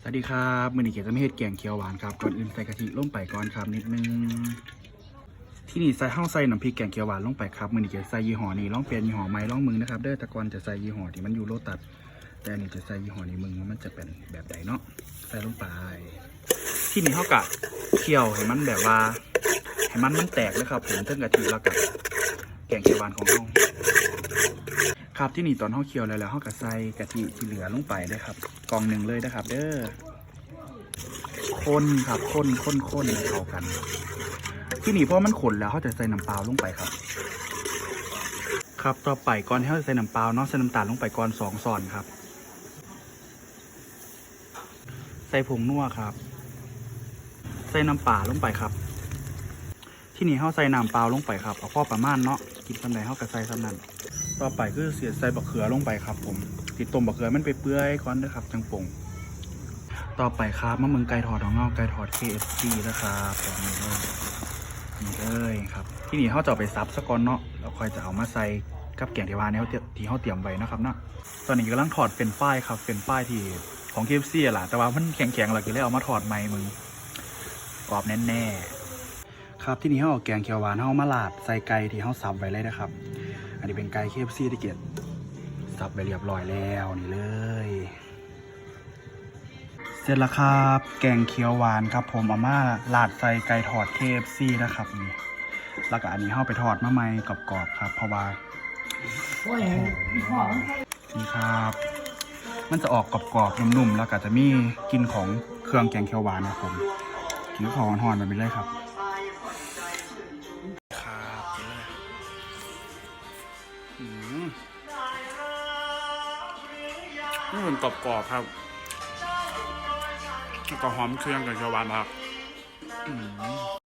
สวัสดีครับมือนี้เกียรติจะไม่เฮ็ดแกงเขียวหวานครับก่อนอื่นใส่กะทิลงไปก่อนครับนิดนึงที่นี่ใส่ห้าใส่น้ำพริกแกงเขียวหวานลงไปครับมือนี้เกียรติใส่ยี่ห้อนี้ลองเปลี่ยนยี่ห้อใหม่ลองมึงนะครับเด้อต่ก่อนจะใส่ยี่ห้อที่มันอยู่โลตัด แต่อันนี้จะใส่ยี่ห้อนี้มึงว่ามันจะเป็นแบบใดเนาะใส่ลงไป ที่นี่เท่ากับเคี่ยวให้มันแบบว่าให้มันมันแตกเลยครับผมเทั้งกะทิแล้วกับแกงเขียวหวานของเรา ครับที่นี่ตอนเฮาเคี่ยวแล้วแล้วเฮาก็ใส่กะทิที่เหลือลงไปเลยครับกล่องหนึ่งเลยนะครับ เด้อคนครับคนคนคนเข้ากัน ที่นี่เพราะมันขนแล้วเขาจะใส่น้ำเปล่าลงไปครับ ครับต่อไปก่อนที่เขาจะใส่น้ำเปล่าเนาะใส่น้ำตาลลงไปก่อนสองสอนครับ ใส่ผงนัวครับ ใส่น้ำปลาลงไปครับ ที่นี่เขาใส่น้ำเปล่าลงไปครับเอาพ่อประมาณเนาะกินสำใดเขาก็ใส่สำนั้น ต่อไปคือเสียใส่บักเขือลงไปครับ ผมติดต้มบักเขือมันไปเปื่อยก่อนนะครับจังปงต่อไปครับมะเมืองไก่ทอดของเงาไก่ทอด KFC นะครับแบบนี้เลยนี่เลยครับ ที่นี่เขาจะเอาไปซับสะก่อนเนาะแล้วค่อยจะเอามาใส่กับแกงเทวาแนวที่เขาเตรียมไว้นะครับเนาะตอนนี้กำลังถอดเป็นป้ายครับ เป็นป้ายที่ของ KFC อะล่ะแต่ว่ามันแข็งๆหลักก็เลยเอามาถอดไม้มึงกรอบแน่ๆครับที่นี่เขาเอาแกงเขียวหวานเขามาลาดใส่ไก่ที่เขาสับไว้เลยนะครับ อันนี้เป็นไก่เคฟซีที่เกียรติสับไปเรียบร้อยแล้วนี่เลย เสร็จแล้วครับ แกงเขียวหวานครับ ผมเอามาลาดใส่ไก่ทอด KFC นะครับนี่แล้วก็อันนี้เข้าไปทอดมาใหม่กรอบๆครับ เพราะว่ายนี่ครับ มันจะออกกรอบๆนุ่มๆแล้วก็จะมีกลิ่นของเครื่องแกงเขียวหวานนะครับผมกินข้าวหอนๆแบบนี้เลยครับ นี่มันกรอบๆครับแล้วก็หอมเครื่องกับเขียวหวานครับอืม